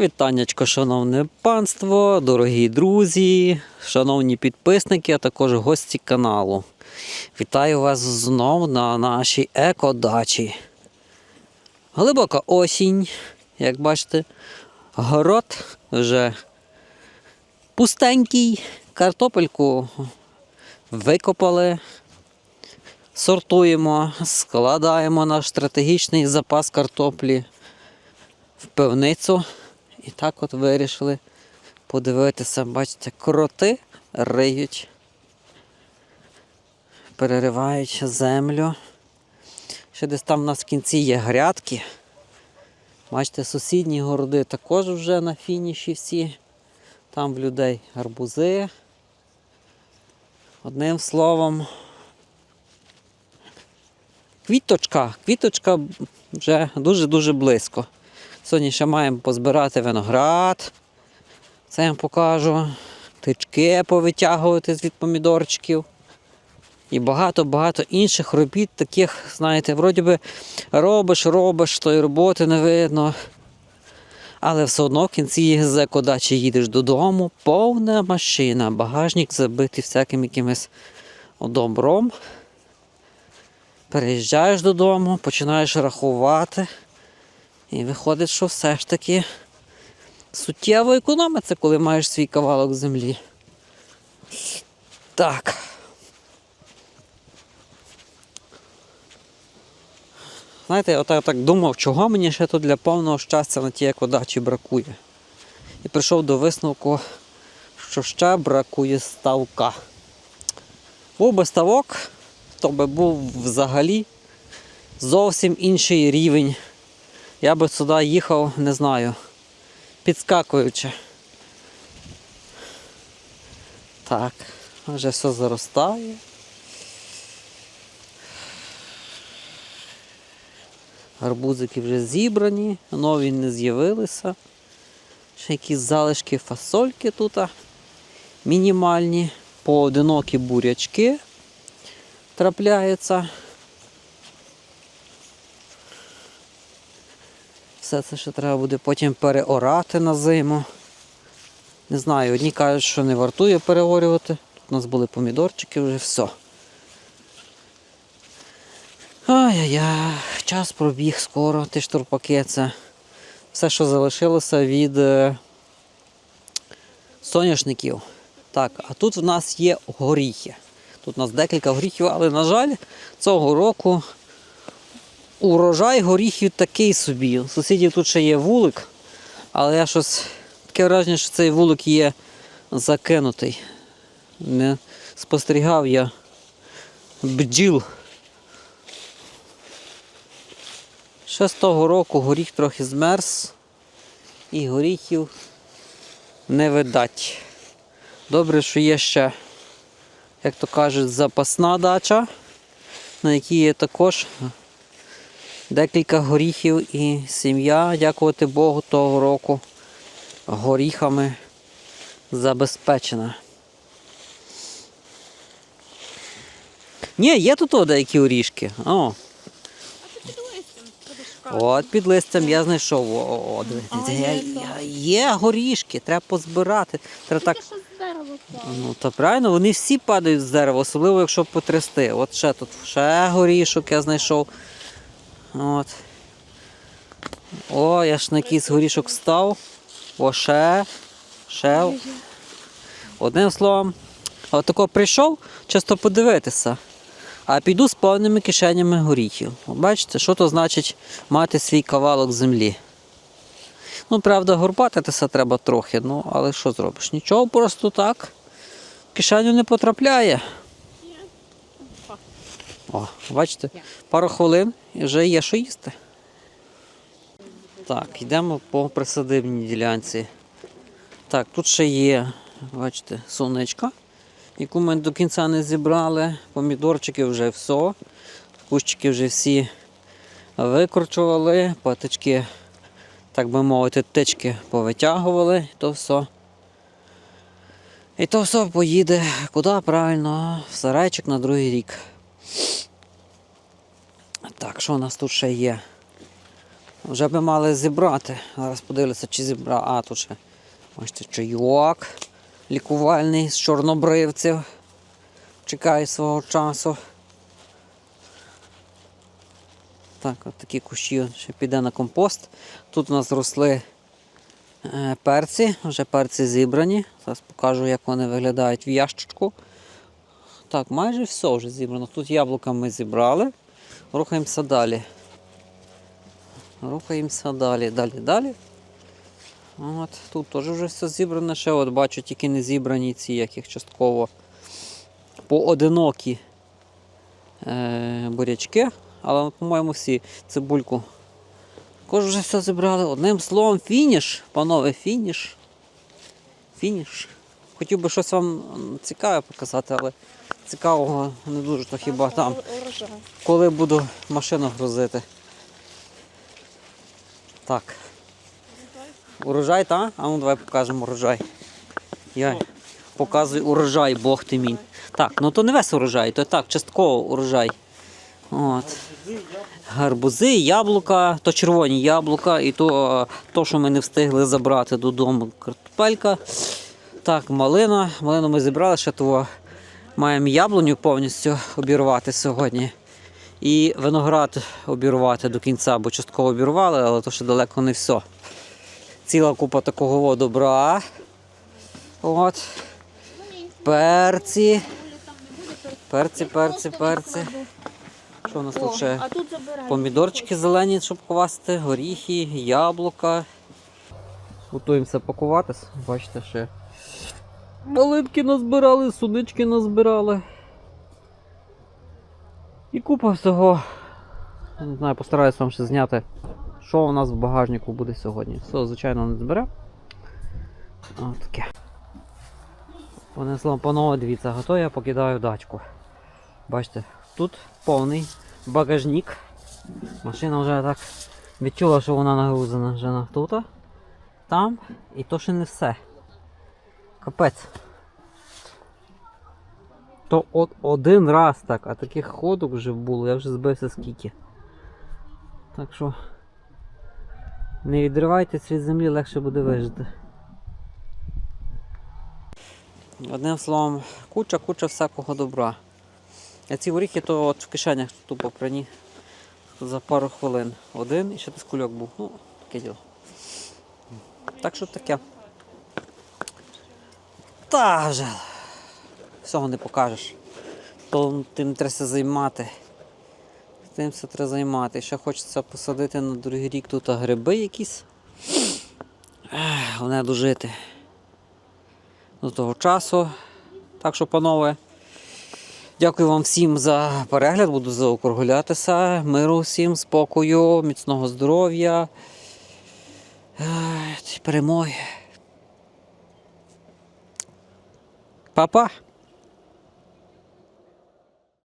Вітаннячко, шановне панство, дорогі друзі, шановні підписники, а також гості каналу. Вітаю вас знов на нашій екодачі. Глибока осінь, як бачите, город вже пустенький, картопельку викопали, сортуємо, складаємо наш стратегічний запас картоплі в пивницю. І так от вирішили подивитися, бачите, кроти риють, переривають землю. Ще десь там у нас в кінці є грядки. Бачите, сусідні городи також вже на фініші всі. Там в людей гарбузи. Одним словом, квіточка, квіточка вже дуже-дуже близько. Сьогодні ще маємо позбирати виноград. Це я вам покажу. Тички повитягувати від помідорчиків. І багато-багато інших робіт, таких, знаєте, вроді би робиш, робиш, тої роботи не видно. Але все одно в кінці з екодачі їдеш додому, повна машина, багажник забитий всяким якимось добром. Переїжджаєш додому, починаєш рахувати. І виходить, що все ж таки суттєво економиться, коли маєш свій кавалок землі. Так. Знаєте, я отак так думав, чого мені ще тут для повного щастя на тій екодачі бракує. І прийшов до висновку, що ще бракує ставка. Був би ставок, то би був взагалі зовсім інший рівень я би сюди їхав, не знаю, підскакуючи. Так, вже все заростає. Гарбузики вже зібрані, нові не з'явилися. Ще якісь залишки фасольки тут мінімальні, поодинокі бурячки трапляються. Все це ще треба буде потім переорати на зиму. Не знаю, одні кажуть, що не вартує переорювати. Тут у нас були помідорчики, вже все. Ай-яй-яй, час пробіг скоро, ті штурпаки це все, що залишилося від е, соняшників. Так, а тут в нас є горіхи. Тут у нас декілька горіхів, але, на жаль, цього року урожай горіхів такий собі. У сусідів тут ще є вулик, але я щось таке враження, що цей вулик є закинутий. Не спостерігав я бджіл. Ще з того року горіх трохи змерз і горіхів не видать. Добре, що є ще, як то кажуть, запасна дача, на якій є також декілька горіхів і сім'я, дякувати Богу, того року горіхами забезпечена. Ні, є тут деякі орішки. О, от під листям я знайшов. О, о, о, дивіться, є, є- є горішки, треба позбирати. Треба так. Ну, то правильно, вони всі падають з дерева, особливо якщо потрясти. От ще тут ще горішок я знайшов. От. О, я ж на якийсь горішок став. О, ще. Ще. Одним словом, от тако прийшов, часто подивитися. А піду з повними кишенями горіхів. Бачите, що то значить мати свій кавалок землі. Ну, правда, горбатитися треба трохи, ну, але що зробиш? Нічого просто так. В кишеню не потрапляє. О, бачите, пару хвилин і вже є що їсти. Так, йдемо по присадибній ділянці. Так, тут ще є, бачите, сонечка, яку ми до кінця не зібрали. Помідорчики вже все. Кущики вже всі викорчували, патички, так би мовити, тички повитягували, то все. І то все поїде куди правильно? В сарайчик на другий рік. Так, що у нас тут ще є? Вже би мали зібрати. Зараз подивлюся, чи зібрали. А, тут ще бачите, чайок лікувальний з чорнобривців. Чекає свого часу. Так, от такі кущі ще піде на компост. Тут у нас росли е, перці, вже перці зібрані. Зараз покажу, як вони виглядають в ящичку. Так, майже все вже зібрано. Тут яблука ми зібрали. Рухаємося далі. Рухаємося далі, далі, далі. От, тут теж вже все зібрано. Ще от бачу, тільки не зібрані ці, яких частково поодинокі е, бурячки. Але, по-моєму, всі цибульку. Також вже все зібрали. Одним словом, фініш, панове, фініш. Фініш. Хотів би щось вам цікаве показати, але цікавого не дуже, то хіба там, коли буду машину грузити. Так. Урожай, та? А ну давай покажемо урожай. Я показую урожай, Бог ти мій. Так, ну то не весь урожай, то так, частково урожай. От. Гарбузи, яблука, то червоні яблука, і то, то, що ми не встигли забрати додому, картопелька. Так, малина. Малину ми зібрали, ще того маємо яблуню повністю обірвати сьогодні. І виноград обірвати до кінця, бо частково обірвали, але то ще далеко не все. Ціла купа такого добра. От. Перці. Перці, перці, перці. Що у нас тут ще? Помідорчики зелені, щоб квасити, горіхи, яблука. Готуємося пакуватись. Бачите, ще. Малинки назбирали, сунички назбирали. І купа всього. Не знаю, постараюсь вам ще зняти, що у нас в багажнику буде сьогодні. Все, звичайно, не збере. От таке. Понесло панове, дивіться, готово я покидаю дачку. Бачите, тут повний багажник. Машина вже так відчула, що вона нагрузена вже на тут. Там. І то ще не все. Капець. То от один раз так, а таких ходок вже було, я вже збився скільки. Так що не відривайтесь від землі, легше буде вижити. Одним словом, куча, куча всякого добра. А ці горіхи то от в кишенях тупо прині за пару хвилин. Один і ще десь кульок був. Ну, таке діло. Так що таке. Та вже. Всього не покажеш. То тим треба займати. Тим все треба займати. Ще хочеться посадити на другий рік тут гриби якісь. Вони дожити до того часу. Так що, панове, дякую вам всім за перегляд. Буду заокруглятися. Миру всім, спокою, міцного здоров'я. Ех, Перемоги. Па-па!